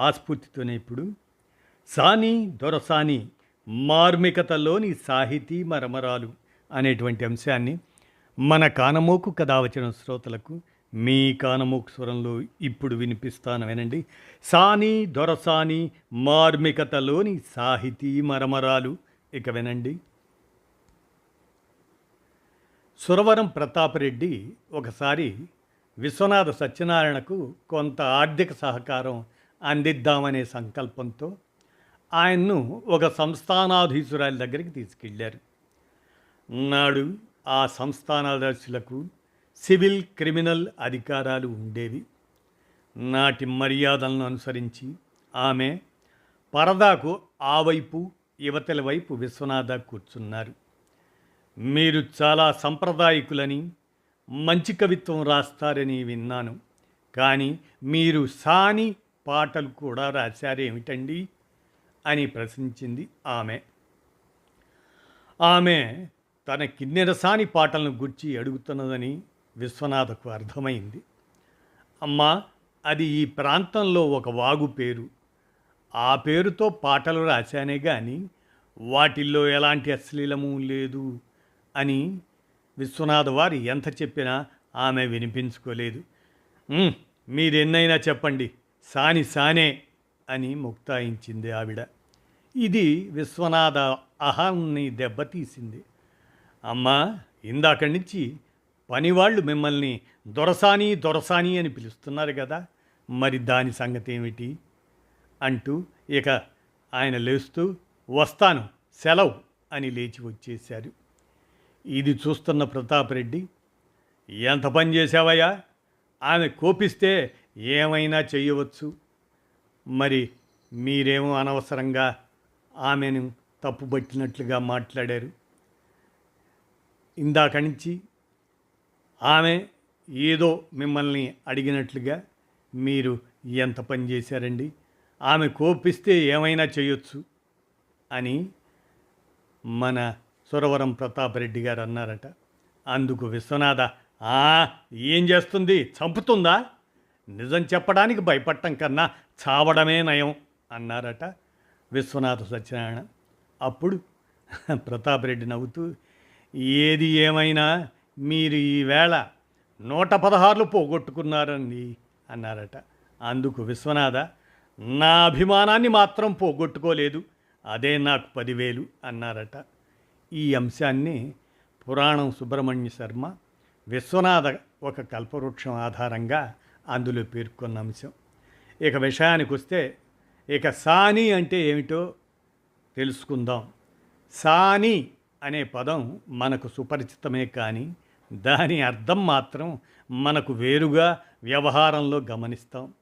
ఆస్ఫూర్తితోనే ఇప్పుడు. సాని దొరసాని మార్మికతలోని సాహితీ మరమరాలు అనేటువంటి అంశాన్ని మన కానమోకు కథ వచ్చిన శ్రోతలకు మీ కానమోకు స్వరంలో ఇప్పుడు వినిపిస్తాను వినండి సాని దొరసాని మార్మికతలోని సాహితీ మరమరాలు ఇక వినండి సురవరం ప్రతాపరెడ్డి ఒకసారి విశ్వనాథ సత్యనారాయణకు కొంత ఆర్థిక సహకారం అందిద్దామనే సంకల్పంతో ఆయన్ను ఒక సంస్థానాధీశురాలి దగ్గరికి తీసుకెళ్ళారు. నాడు ఆ సంస్థానాదర్శులకు సివిల్ క్రిమినల్ అధికారాలు ఉండేవి. నాటి మర్యాదలను అనుసరించి ఆమె పరదాకు ఆ వైపు యువతల వైపు విశ్వనాథ కూర్చున్నారు. మీరు చాలా సంప్రదాయకులని మంచి కవిత్వం రాస్తారని విన్నాను. కానీ మీరు సాని పాటలు కూడా రాశారేమిటండి అని ప్రశ్నించింది ఆమె. ఆమె తన కిన్నెరసాని పాటలను గుర్చి అడుగుతున్నదని విశ్వనాథకు అర్థమైంది. అమ్మా అది ఈ ప్రాంతంలో ఒక వాగు పేరు. ఆ పేరుతో పాటలు రాశానే కానీ వాటిల్లో ఎలాంటి అశ్లీలము లేదు అని విశ్వనాథ వారి ఎంత చెప్పినా ఆమె వినిపించుకోలేదు. మీరెన్నైనా చెప్పండి. సాని సానే అని ముక్తాయించింది ఆవిడ. ఇది విశ్వనాథ అహాన్ని దెబ్బతీసింది. అమ్మా ఇందాక నుంచి పనివాళ్ళు మిమ్మల్ని దొరసాని దొరసాని అని పిలుస్తున్నారు కదా మరి దాని సంగతి ఏమిటి అంటూ ఇక ఆయన లేస్తూ వస్తాను సెలవు అని లేచి వచ్చేశారు. ఇది చూస్తున్న ప్రతాపరెడ్డి ఎంత పని చేశావయ్యా? ఆమె కోపిస్తే ఏమైనా చేయవచ్చు? మరి మీరేమో అనవసరంగా ఆమెను తప్పుబట్టినట్లుగా మాట్లాడారు. ఇందాక నుంచి ఆమె ఏదో మిమ్మల్ని అడిగినట్లుగా మీరు ఎంత పని చేశారండి? ఆమె కోపిస్తే ఏమైనా చేయొచ్చు? అని మన సురవరం ప్రతాపరెడ్డి గారు అన్నారట. అందుకు విశ్వనాథ ఏం చేస్తుంది? చంపుతుందా? నిజం చెప్పడానికి భయపడటం కన్నా చావడమే నయం అన్నారట విశ్వనాథ సత్యనారాయణ. అప్పుడు ప్రతాపరెడ్డి నవ్వుతూ ఏది ఏమైనా మీరు ఈవేళ నూట పదహారులు పోగొట్టుకున్నారండి అన్నారట. అందుకు విశ్వనాథ నా అభిమానాన్ని మాత్రం పోగొట్టుకోలేదు అదే నాకు పదివేలు అన్నారట. ఈ అంశాన్ని పురాణం సుబ్రహ్మణ్య శర్మ విశ్వనాథ ఒక కల్పవృక్షం ఆధారంగా అందులో పేర్కొన్న అంశం. ఇక విషయానికి వస్తే ఇక సాని అంటే ఏమిటో తెలుసుకుందాం. సాని అనే పదం మనకు సుపరిచితమే కానీ దాని అర్థం మాత్రం మనకు వేరుగా వ్యవహారంలో గమనిస్తాం.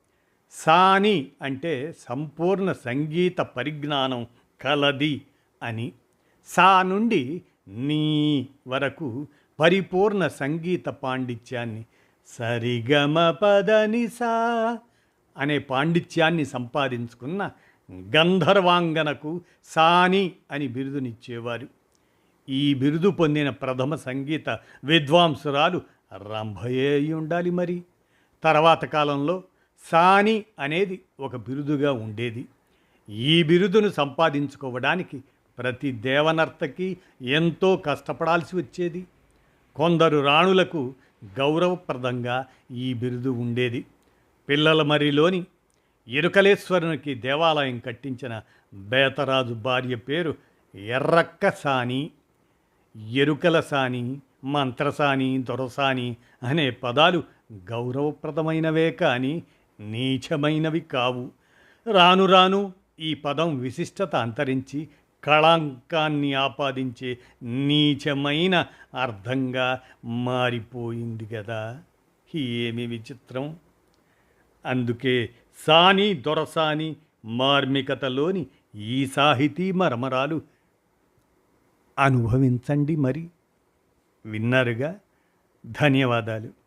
సాని అంటే సంపూర్ణ సంగీత పరిజ్ఞానం కలది అని. సా నుండి నీ వరకు పరిపూర్ణ సంగీత పాండిత్యాన్ని సరిగమ పదనిసా అనే పాండిత్యాన్ని సంపాదించుకున్న గంధర్వాంగనకు సాని అని బిరుదునిచ్చేవారు. ఈ బిరుదు పొందిన ప్రథమ సంగీత విద్వాంసురాలు రంభయే ఉండాలి మరి. తర్వాత కాలంలో సాని అనేది ఒక బిరుదుగా ఉండేది. ఈ బిరుదును సంపాదించుకోవడానికి ప్రతి దేవనర్తకి ఎంతో కష్టపడాల్సి వచ్చేది. కొందరు రాణులకు గౌరవప్రదంగా ఈ బిరుదు ఉండేది. పిల్లల మరిలోని ఎరుకలేశ్వరునికి దేవాలయం కట్టించిన బేతరాజు భార్య పేరు ఎర్రక్క సాని ఎరుకల సాని మంత్రసాని దొరసాని అనే పదాలు గౌరవప్రదమైనవే కానీ నీచమైనవి కావు. రాను రాను ఈ పదం విశిష్టత అంతరించి కళాంకాన్ని ఆపాదించే నీచమైన అర్థంగా మారిపోయింది కదా ఏమి విచిత్రం? అందుకే సాని దొరసాని మార్మికతలోని ఈ సాహితీ మరమరాలు అనుభవించండి మరి. విన్నారుగా? ధన్యవాదాలు.